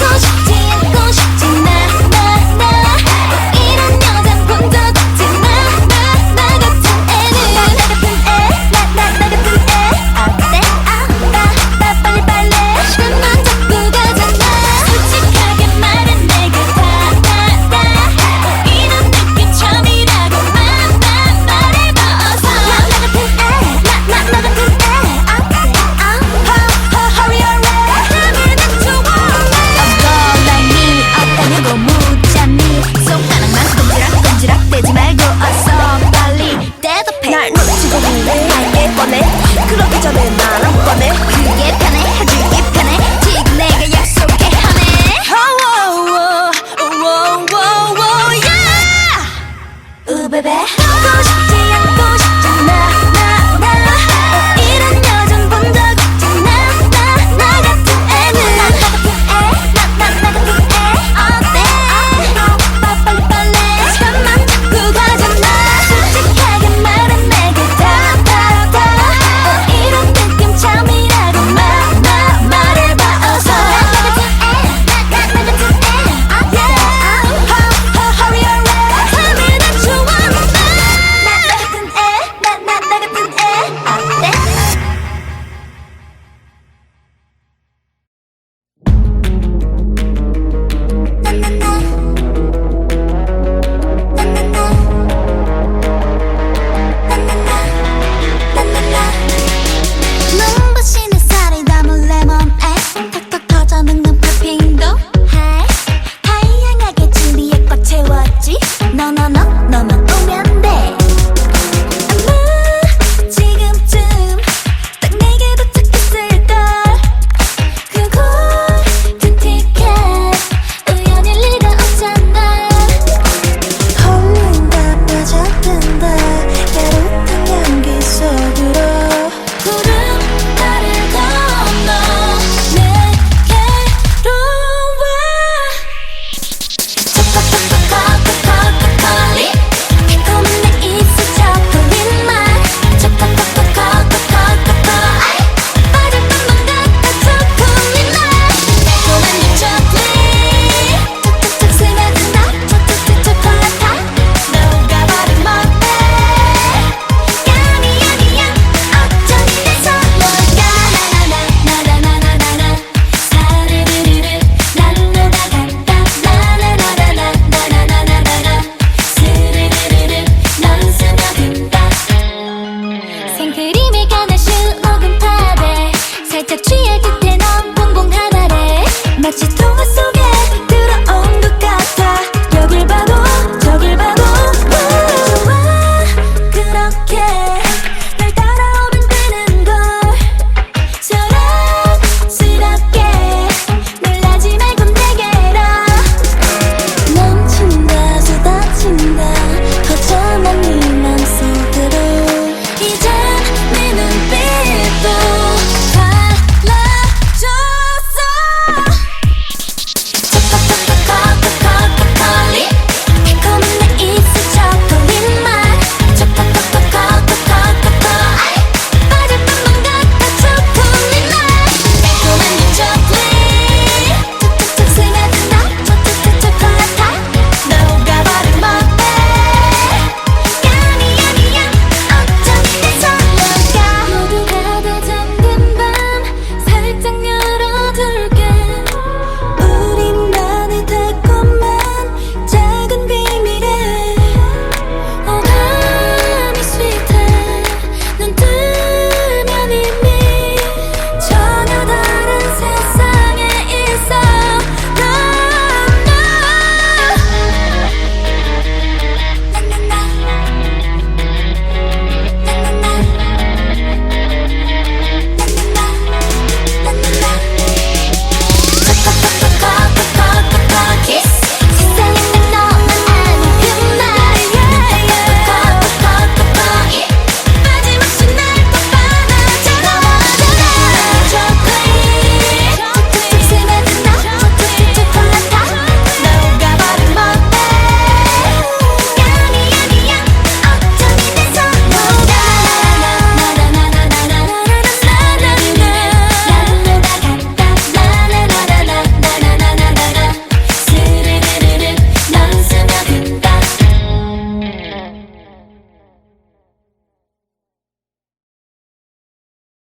다시 뻔해 그러기 전에 나랑 뻔해 그게 편해 해주기 편해 지금 내가 약속해 하네 oh, oh, oh, oh, oh, oh, yeah. Ooh, baby. 같이 통화 속